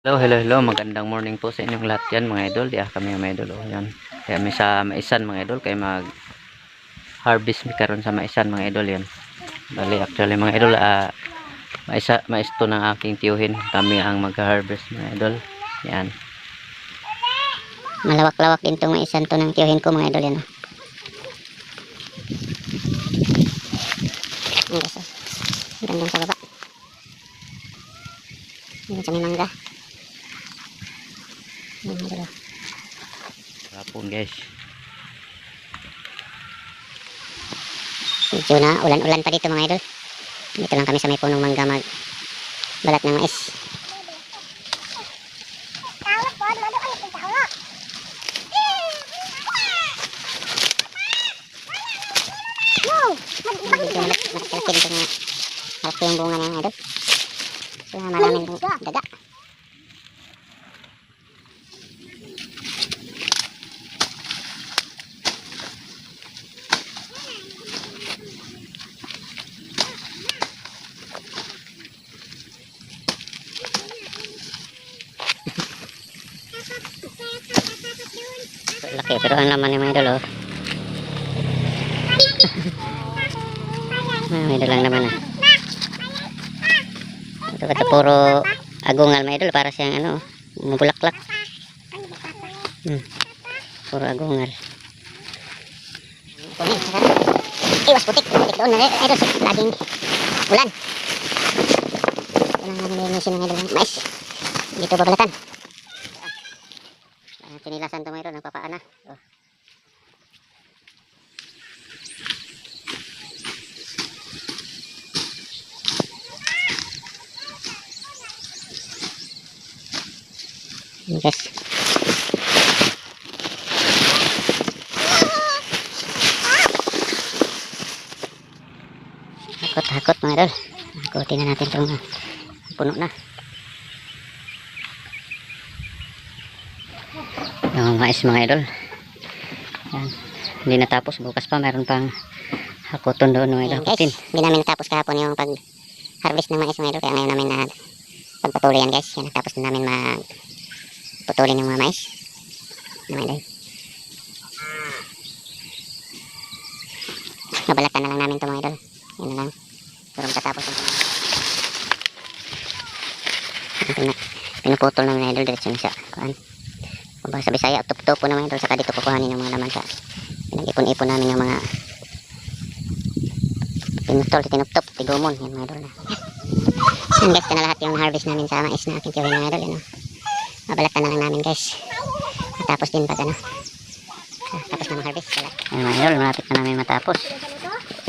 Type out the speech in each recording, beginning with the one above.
Hello, hello, hello. Magandang morning po sa inyong lahat yan mga idol. Diya kami mga idol. Oh, yan. Kaya may sa maisan mga idol. Kaya mag harvest mi karon sa maisan mga idol yan. Bali actually mga idol ah maisa maisto ng aking tiyuhin. Kami ang mag-harvest mga idol. Yan. Malawak-lawak din itong isan to ng tiyuhin ko mga idol yan. oh. Ang. Gandang sa baba. Yan sa may mangga. Oh. Hapon guys. Medyo na ulan-ulan pa dito mga idol. Dito lang kami sa may punong mangga mag balat ng mais. Malaki yung bunga ng idol. Kaya maraming. Daga. Laki pero ang laman ng mga idol oh. Mga idol lang naman ah. Ito kata puro agungal mga idol para siyang ano, mabulaklak. Hmm. Puro agungal. Iwas putik, putik doon na idol laging ulan. Ito namin nilinisin ng idol ng mais. Dito babalatan. Ah, Kinilasan to mayroon, nagpapaan na. Oh. Yes. Hakot-hakot mga idol. Hakutin na natin itong puno na. Yung mais mga idol. Yan. Hindi natapos. Bukas pa mayroon pang hakuton doon mga idol. Hakutin. Hindi namin natapos kahapon yung pag harvest ng mais mga idol. Kaya ngayon namin na pagpatuloy yan guys. Yan natapos na namin mag putulin yung mga mais. Mga idol. Nabalatan na lang namin ito mga idol. Yan na lang. Pero matatapos yung. Pinuputol na mga idol. Diretso na siya. Kuhan. Kung ba sa Bisaya, tup-tupo naman ito. Saka dito kukuhanin ng mga laman sa pinag-ipon-ipon namin ng mga pinutol, tinup-tup, tigumon. Yan mga idol na. Yan guys, ito na lahat yung harvest namin sa mais na aking tiyohin mga idol. Yan, oh. Mabalatan na lang namin guys. Tapos din pag ano. ah, Tapos na mag-harvest. Wala. Yan mga idol, malapit na namin matapos.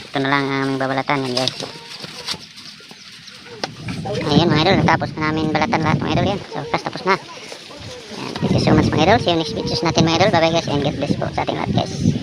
Ito na lang ang aming babalatan yan guys. Ayan mga idol, natapos na namin balatan lahat mga idol yan. So, tapos na. Thank you so much mga idol. See you next videos natin mga idol. Bye bye guys and God bless po sa ating lahat guys.